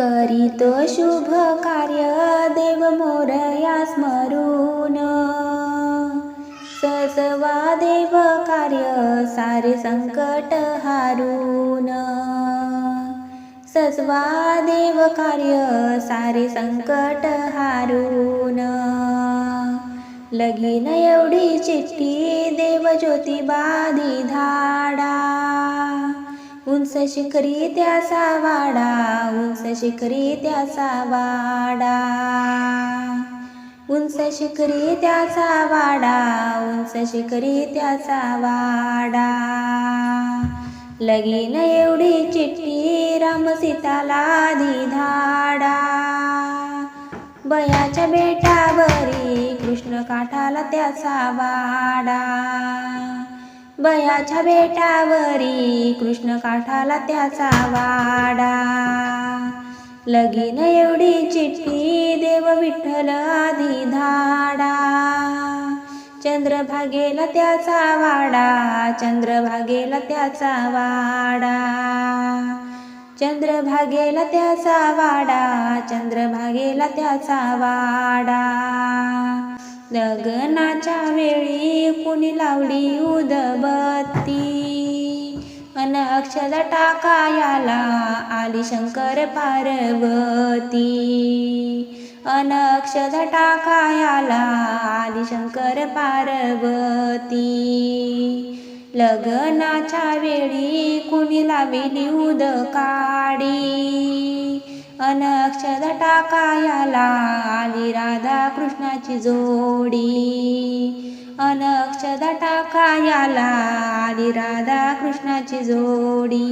करीत शुभ कार्य देव मोरया स्मरून. ससवा देव कार्य सारे संकट हारून. ससवा देव कार्य सारे संकट हारून. लगीन एवढी चिठ्ठी देव ज्योतिबा धाडा. उंच शिखरी त्याचा वाडा उंच शिखरी त्याचा वाडा. उंच शिखरी त्याचा वाडा उंच शिखरी त्याचा वाडा. लगीन एवढी चिठ्ठी राम सीताला धाडा. बयाच्या बेटावरी कृष्ण काठाला त्याचा वाडा. बयाच्या बेटावरी कृष्ण काठाला त्याचा वाडा. लगीन एवढी चिठ्ठी देव विठ्ठल आधी धाडा चंद्रभागेला त्याचा वाडा चंद्रभागेला त्याचा वाडा. चंद्रभागेला त्याचा वाडा चंद्रभागेला त्याचा वाडा. लग्नाच्या वेळी मन अक्षदा टाकायाला आली शंकर पार्वती. अन अक्षदा टाकायाला आली शंकर पार्वती. लग्नाच्या वेळी कुणी लाविली उद काडी अन अक्षदा टाकायाला आली राधा कृष्णाची जोडी. अनक्ष अक्षदा टाकायाला आली राधा कृष्णाची जोडी.